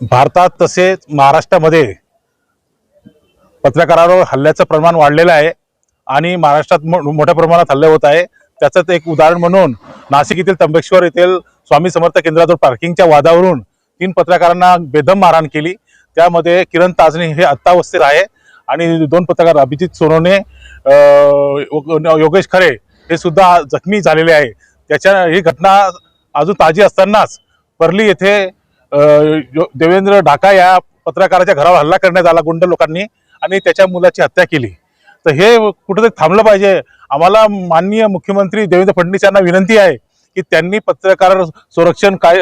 भारतात तसेच महाराष्ट्रामध्ये पत्रकारावर हल्ल्याचं प्रमाण वाढलेलं आहे आणि महाराष्ट्रात मो- मोठ्या प्रमाणात हल्ले होत आहे. त्याचंच एक उदाहरण म्हणून नाशिक येथील त्र्यंबकेश्वर येथील स्वामी समर्थ केंद्राजवळ पार्किंगच्या वादावरून तीन पत्रकारांना बेदम मारहाण केली. त्यामध्ये किरण ताजणे हे अत्तावस्थित आहे आणि दोन पत्रकार अभिजित सोनवणे योगेश खरे हे सुद्धा जखमी झालेले आहे. त्याच्या ही घटना अजून ताजी असतानाच परली येथे देवेंद्र ढाका या पत्रकाराच्या घरावर हल्ला करण्यात आला गुंड लोकांनी आणि त्याच्या मुलाची हत्या केली. तर हे कुठेतरी थांबलं पाहिजे. आम्हाला माननीय मुख्यमंत्री देवेंद्र फडणवीस यांना विनंती आहे की त्यांनी पत्रकार संरक्षण काय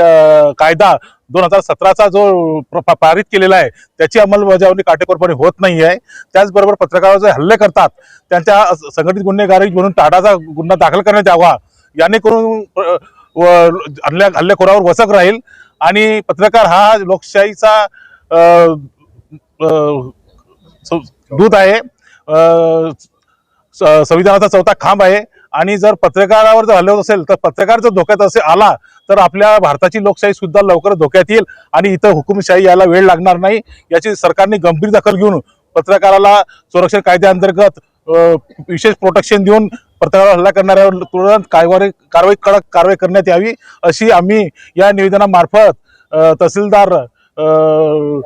कायदा दोन हजार सतराचा जो प्र- पारित केलेला आहे त्याची अंमलबजावणी काटेकोरपणे होत नाही आहे त्याचबरोबर पत्रकारावर जे हल्ले करतात त्यांच्या संघटित गुन्हेगारी म्हणून टाटाचा गुन्हा दाखल करण्यात यावा. याने करून व- हल्ल्या हल्लेखोरावर वसक राहील. आणि पत्रकार हा लोकशाहीचा दूत आहे. स- संविधानाचा चौथा खांब आहे. आणि जर पत्रकारावर जर हल्ले होत असेल तर पत्रकार जर धोक्यात असे आला तर आपल्या भारताची लोकशाही सुद्धा लवकर धोक्यात येईल आणि इथं हुकुमशाही यायला वेळ लागणार नाही. याची सरकारने गंभीर दखल घेऊन पत्रकाराला संरक्षण कायद्याअंतर्गत विशेष प्रोटेक्शन देऊन पत्रकारावर हल्ला करणाऱ्यावर तुरंत कारवाई कारवाई कडक कारवाई करण्यात यावी अशी आम्ही या निवेदनामार्फत तहसीलदार अं,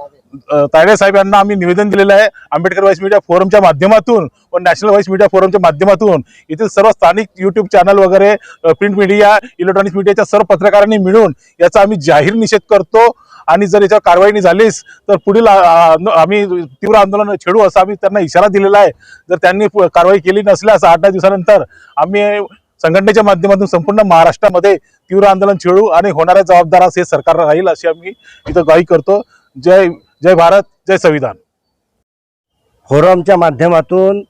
तायडे साहेब यांना आम्ही निवेदन दिलेलं आहे. आंबेडकर वाईस मीडिया फोरमच्या माध्यमातून व नॅशनल व्हाईस मीडिया फोरमच्या माध्यमातून येथील सर्व स्थानिक यूट्यूब चॅनल वगैरे प्रिंट मीडिया इलेक्ट्रॉनिक्स मीडियाच्या सर्व पत्रकारांनी मिळून याचा आम्ही जाहीर निषेध करतो. आणि जर याच्यावर कारवाई नाही झालीच तर पुढील आम्ही तीव्र आंदोलन छेडू असा आम्ही त्यांना इशारा दिलेला आहे. जर त्यांनी कारवाई केली नसल्यास आठ दहा दिवसानंतर आम्ही संघटनेच्या माध्यमातून संपूर्ण महाराष्ट्रामध्ये तीव्र आंदोलन छेडू आणि होणाऱ्या जबाबदारास हे सरकार राहील अशी आम्ही इथं गाई करतो. जय जय भारत जय संविधान. फोरमच्या माध्यमातून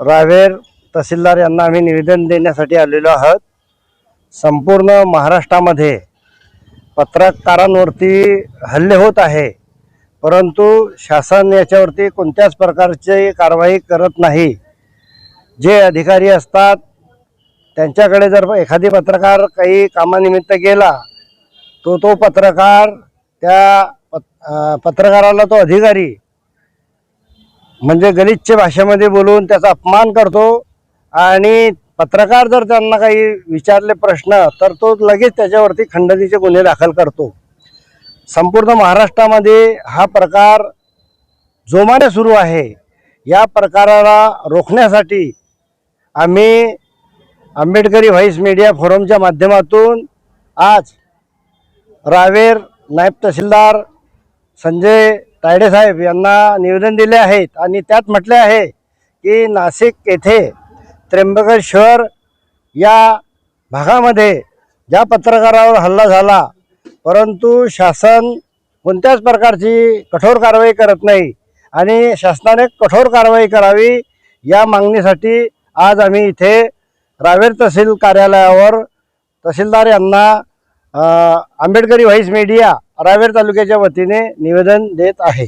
रावेर तहसीलदार यांना आम्ही निवेदन देण्यासाठी आलेलो आहोत. संपूर्ण महाराष्ट्रामध्ये पत्रकारांवरती हल्ले होत आहे. परंतु शासन याच्यावरती कोणत्याच प्रकारची कारवाई करत नाही. जे अधिकारी असतात त्यांच्याकडे जर एखादी पत्रकार काही कामानिमित्त गेला तो तो पत्रकार त्या पत पत्रकाराला तो अधिकारी म्हणजे गलिच्छ भाषेमध्ये बोलून त्याचा अपमान करतो आणि पत्रकार जर त्यांना काही विचारले प्रश्न तर तो लगेच त्याच्यावरती खंडणीचे गुन्हे दाखल करतो. संपूर्ण महाराष्ट्रामध्ये हा प्रकार जोमाने सुरू आहे. या प्रकाराला रोखण्यासाठी आम्ही आंबेडकरी व्हाईस मीडिया फोरमच्या माध्यमातून आज रावेर नायब तहसीलदार संजय तायडेसाहेब यांना निवेदन दिले आहेत. आणि त्यात म्हटले आहे की नाशिक येथे त्र्यंबकेश्वर या भागामध्ये ज्या पत्रकारावर हल्ला झाला परंतु शासन कोणत्याच प्रकारची कठोर कारवाई करत नाही आणि शासनाने कठोर कारवाई करावी या मागणीसाठी आज आम्ही इथे रावेर तहसील कार्यालयावर तहसीलदार यांना आंबेडकरी व्हाईस मीडिया रावेर तालुक्याच्या वतीने निवेदन देत आहे.